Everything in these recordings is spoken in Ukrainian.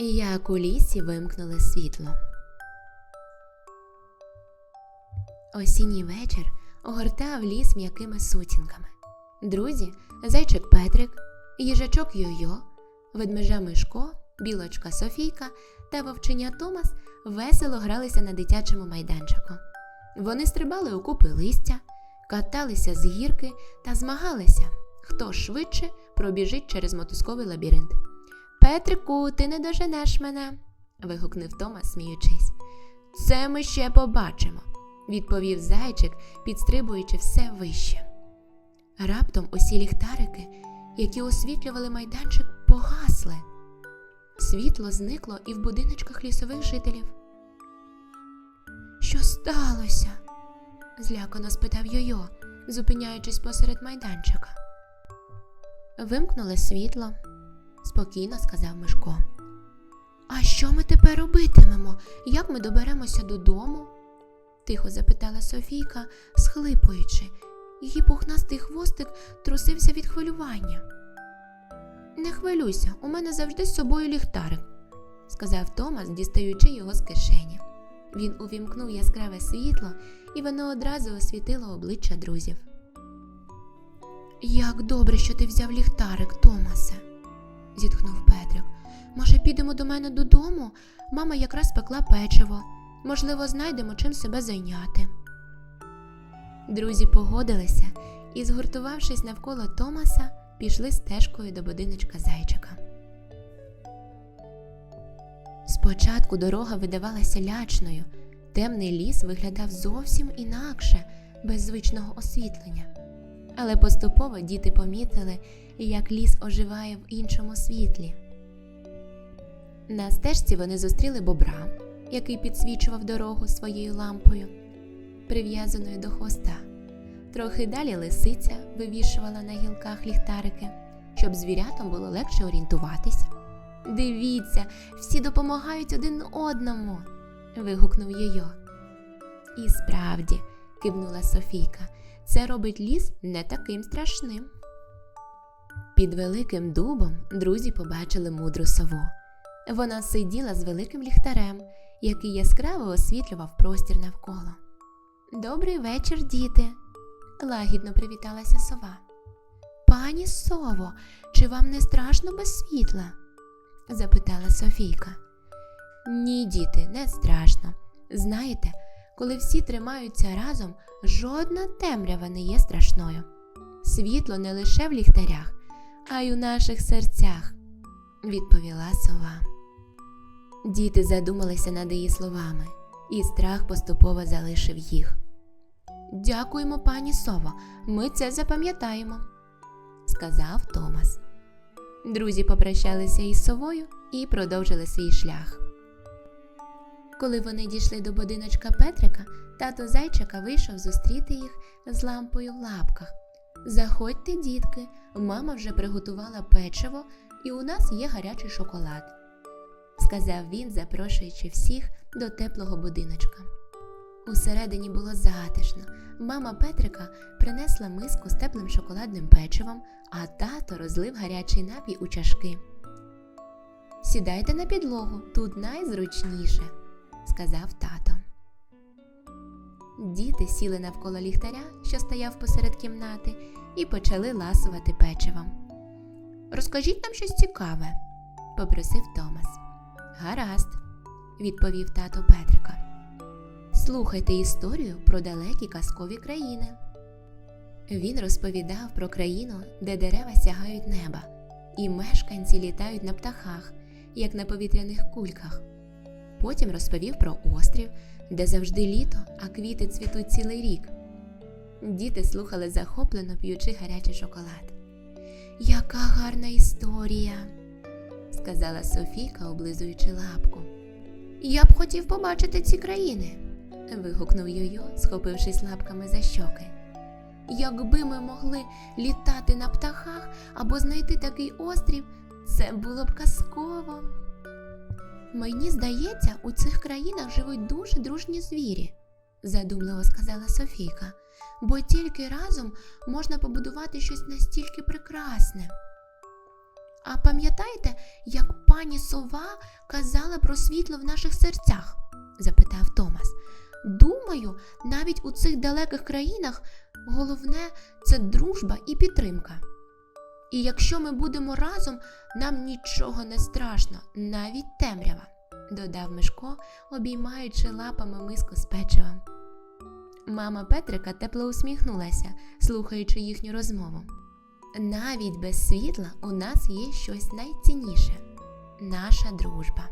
Як у лісі вимкнули світло. Осінній вечір огортав ліс м'якими сутінками. Друзі, зайчик Петрик, їжачок Йо-Йо, ведмежа Мишко, білочка Софійка та вовчиня Томас весело гралися на дитячому майданчику. Вони стрибали у купи листя, каталися з гірки та змагалися, хто швидше пробіжить через мотузковий лабіринт. Петрику, ти не доженеш мене. вигукнув Томас, сміючись. Це ми ще побачимо, відповів зайчик, підстрибуючи все вище. Раптом усі ліхтарики, які освітлювали майданчик, погасли. Світло зникло і в будиночках лісових жителів. Що сталося? злякано спитав Йо-Йо, зупиняючись посеред майданчика. Вимкнули світло, спокійно сказав Мишко. А що ми тепер робитимемо? Як ми доберемося додому? тихо запитала Софійка, схлипуючи. Її пухнастий хвостик трусився від хвилювання. Не хвилюйся, у мене завжди з собою ліхтарик, сказав Томас, дістаючи його з кишені. Він увімкнув яскраве світло, і воно одразу освітило обличчя друзів. Як добре, що ти взяв ліхтарик, Томасе, зітхнув Петрик. Може, підемо до мене додому? Мама якраз пекла печиво. Можливо, знайдемо чим себе зайняти. Друзі погодилися і, згуртувавшись навколо Томаса, пішли стежкою до будиночка зайчика. Спочатку дорога видавалася лячною, темний ліс виглядав зовсім інакше, без звичного освітлення. Але поступово діти помітили, як ліс оживає в іншому світлі. На стежці вони зустріли бобра, який підсвічував дорогу своєю лампою, прив'язаною до хвоста. Трохи далі лисиця вивішувала на гілках ліхтарики, щоб звірятам було легше орієнтуватися. Дивіться, всі допомагають один одному. вигукнув Йойо. І справді, кивнула Софійка, це робить ліс не таким страшним. Під великим дубом друзі побачили мудру сову. Вона сиділа з великим ліхтарем, який яскраво освітлював простір навколо. Добрий вечір, діти, лагідно привіталася сова. Пані сово, чи вам не страшно без світла? запитала Софійка. Ні, діти, не страшно. Знаєте, коли всі тримаються разом, жодна темрява не є страшною. Світло не лише в ліхтарях, а й у наших серцях, відповіла сова. Діти задумалися над її словами, і страх поступово залишив їх. Дякуємо, пані сова, ми це запам'ятаємо, сказав Томас. Друзі попрощалися із совою і продовжили свій шлях. Коли вони дійшли до будиночка Петрика, тато зайчика вийшов зустріти їх з лампою в лапках. Заходьте, дітки, мама вже приготувала печиво, і у нас є гарячий шоколад, сказав він, запрошуючи всіх до теплого будиночка. Усередині було затишно. Мама Петрика принесла миску з теплим шоколадним печивом, а тато розлив гарячий напій у чашки. Сідайте на підлогу, тут найзручніше, сказав тато. Діти сіли навколо ліхтаря, що стояв посеред кімнати, і почали ласувати печивом. Розкажіть нам щось цікаве, попросив Томас. Гаразд, відповів тато Петрика. Слухайте історію про далекі казкові країни. Він розповідав про країну, де дерева сягають неба, і мешканці літають на птахах, як на повітряних кульках. Потім розповів про острів, де завжди літо, а квіти цвітуть цілий рік. Діти слухали захоплено, п'ючи гарячий шоколад. Яка гарна історія, сказала Софійка, облизуючи лапку. Я б хотів побачити ці країни вигукнув Йойо, схопившись лапками за щоки. Якби ми могли літати на птахах або знайти такий острів, це було б казково. Мені здається, у цих країнах живуть дуже дружні звірі, задумливо сказала Софійка, бо тільки разом можна побудувати щось настільки прекрасне. А пам'ятаєте, як пані сова казала про світло в наших серцях? запитав Томас. Думаю, навіть у цих далеких країнах головне це дружба і підтримка. І якщо ми будемо разом, нам нічого не страшно, навіть темрява, додав Мишко, обіймаючи лапами миску з печивом. Мама Петрика тепло усміхнулася, слухаючи їхню розмову. Навіть без світла у нас є щось найцінніше наша дружба,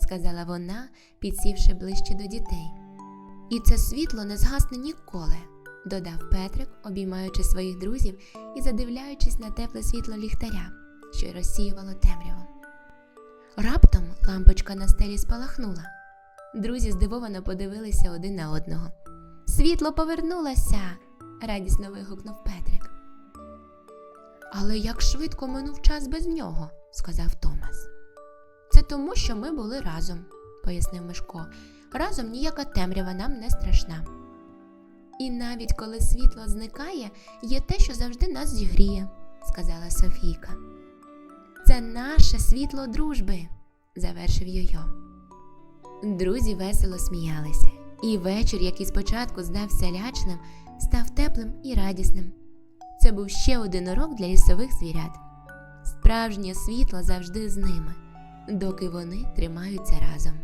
сказала вона, підсівши ближче до дітей. І це світло не згасне ніколи, додав Петрик, обіймаючи своїх друзів і задивляючись на тепле світло ліхтаря, що й розсіювало темряву. Раптом лампочка на стелі спалахнула. Друзі здивовано подивилися один на одного. Світло повернулося, радісно вигукнув Петрик. Але як швидко минув час без нього, сказав Томас. Це тому, що ми були разом, пояснив Мишко. Разом ніяка темрява нам не страшна. І навіть коли світло зникає, є те, що завжди нас зігріє, сказала Софійка. Це наше світло дружби, завершив Йойо. Друзі весело сміялися, і вечір, який спочатку здався лячним, став теплим і радісним. Це був ще один урок для лісових звірят. Справжнє світло завжди з ними, доки вони тримаються разом.